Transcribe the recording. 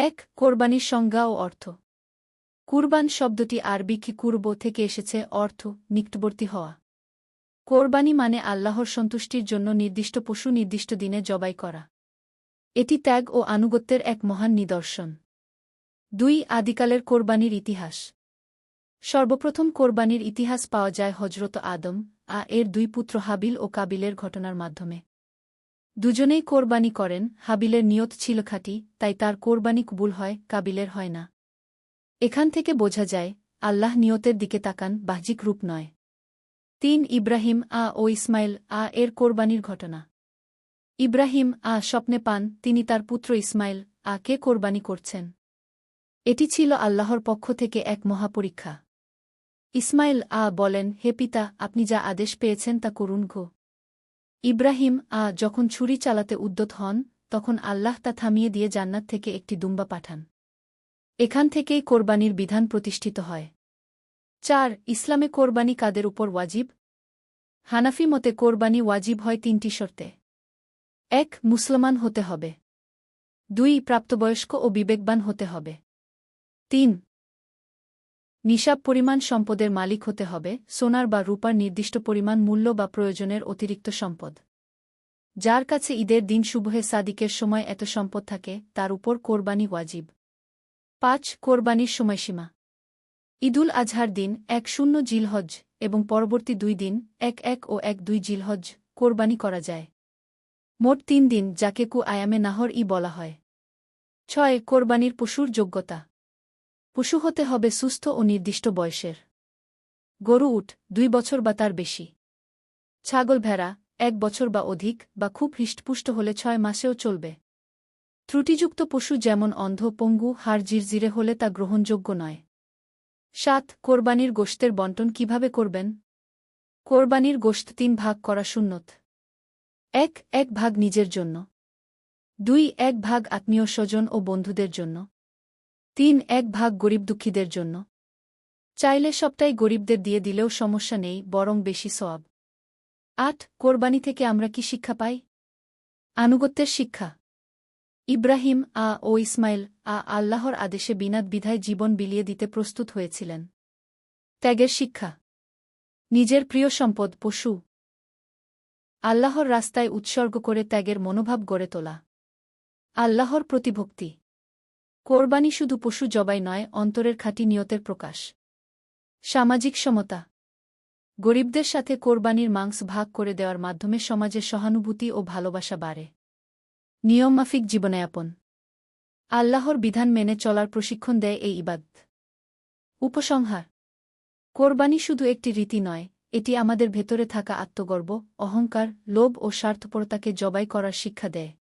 এক, কোরবানির সংজ্ঞা ও অর্থ। কুরবান শব্দটি আরবি কি কুরব থেকে এসেছে, অর্থ নিকটবর্তী হওয়া। কোরবানি মানে আল্লাহর সন্তুষ্টির জন্য নির্দিষ্ট পশু নির্দিষ্ট দিনে জবাই করা। এটি ত্যাগ ও আনুগত্যের এক মহান নিদর্শন। দুই, আদিকালের কোরবানির ইতিহাস। সর্বপ্রথম কোরবানির ইতিহাস পাওয়া যায় হজরত আদম, আ, এর দুই পুত্র হাবিল ও কাবিলের ঘটনার মাধ্যমে। দুজনেই কোরবানি করেন, হাবিলের নিয়ত ছিল খাঁটি, তাই তার কোরবানি কবুল হয়, কাবিলের হয় না। এখান থেকে বোঝা যায়, আল্লাহ নিয়তের দিকে তাকান, বাহ্যিক রূপ নয়। তিন, ইব্রাহিম আ ও ইসমাইল আ এর কোরবানির ঘটনা। ইব্রাহিম আ স্বপ্নে পান, তিনি তার পুত্র ইসমাইল আ কে কোরবানি করছেন। এটি ছিল আল্লাহর পক্ষ থেকে এক মহাপরীক্ষা। ইসমাইল আ বলেন, হে পিতা, আপনি যা আদেশ পেয়েছেন তা করুন ঘো। ইব্রাহিম, আ, যখন ছুরি চালাতে উদ্যত হন, তখন আল্লাহ তা থামিয়ে দিয়ে জান্নাত থেকে একটি দুম্বা পাঠান। এখান থেকেই কোরবানির বিধান প্রতিষ্ঠিত হয়। চার, ইসলামে কোরবানি কাদের উপর ওয়াজিব? হানাফি মতে কোরবানি ওয়াজিব হয় তিনটি শর্তে। এক, মুসলমান হতে হবে। দুই, প্রাপ্তবয়স্ক ও বিবেকবান হতে হবে। তিন নিসাব পরিমাণ সম্পদের মালিক হতে হবে, সোনার বা রূপার নির্দিষ্ট পরিমাণ মূল্য বা প্রয়োজনের অতিরিক্ত সম্পদ। যার কাছে ঈদের দিন শুভহে সাদিকের সময় এত সম্পদ থাকে, তার উপর কোরবানি ওয়াজিব। পাঁচ, কোরবানির সময়সীমা। ঈদুল আজহার দিন এক শূন্য জিলহজ এবং পরবর্তী দুই দিন এক এক ও এক দুই জিলহজ কোরবানি করা যায়। মোট তিন দিন, যাকে কু আয়ামে নাহর ই বলা হয়। ছয়, কোরবানির পশুর যোগ্যতা। পশু হতে হবে সুস্থ ও নির্দিষ্ট বয়সের। গরু উঠ, দুই বছর বা তার বেশি। ছাগল ভেড়া, এক বছর বা অধিক বা খুব হৃষ্টপুষ্ট হলে ছয় মাসেও চলবে। ত্রুটিযুক্ত পশু যেমন অন্ধ, পঙ্গু, হাড় জিরজিরে হলে তা গ্রহণযোগ্য নয়। সাত, কোরবানির গোশতের বন্টন কীভাবে করবেন? কোরবানির গোশত তিন ভাগ করা শূন্যত এক এক ভাগ নিজের জন্য। দুই, এক ভাগ আত্মীয় স্বজন ও বন্ধুদের জন্য। তিন এক ভাগ গরিব দুঃখীদের জন্য। চাইলে সবটাই গরিবদের দিয়ে দিলেও সমস্যা নেই, বরং বেশি সব আট, কোরবানি থেকে আমরা কি শিক্ষা পাই? আনুগত্যের শিক্ষা। ইব্রাহিম আ ও ইসমাইল আ আল্লাহর আদেশে বিনাদ বিধায় জীবন বিলিয়ে দিতে প্রস্তুত হয়েছিলেন। ত্যাগের শিক্ষা। নিজের প্রিয় সম্পদ, পশু। আল্লাহর রাস্তায় উৎসর্গ করে ত্যাগের মনোভাব গড়ে তোলা। আল্লাহর প্রতিভক্তি। কোরবানি শুধু পশু জবাই নয়, অন্তরের খাঁটি নিয়তের প্রকাশ। সামাজিক সমতা। গরিবদের সাথে কোরবানির মাংস ভাগ করে দেওয়ার মাধ্যমে সমাজে সহানুভূতি ও ভালোবাসা বাড়ে। নিয়মমাফিক জীবনযাপন। আল্লাহর বিধান মেনে চলার প্রশিক্ষণ দেয় এই ইবাদ উপসংহার। কোরবানি শুধু একটি রীতি নয়, এটি আমাদের ভেতরে থাকা আত্মগর্ব, অহংকার, লোভ ও স্বার্থপরতাকে জবাই করার শিক্ষা দেয়।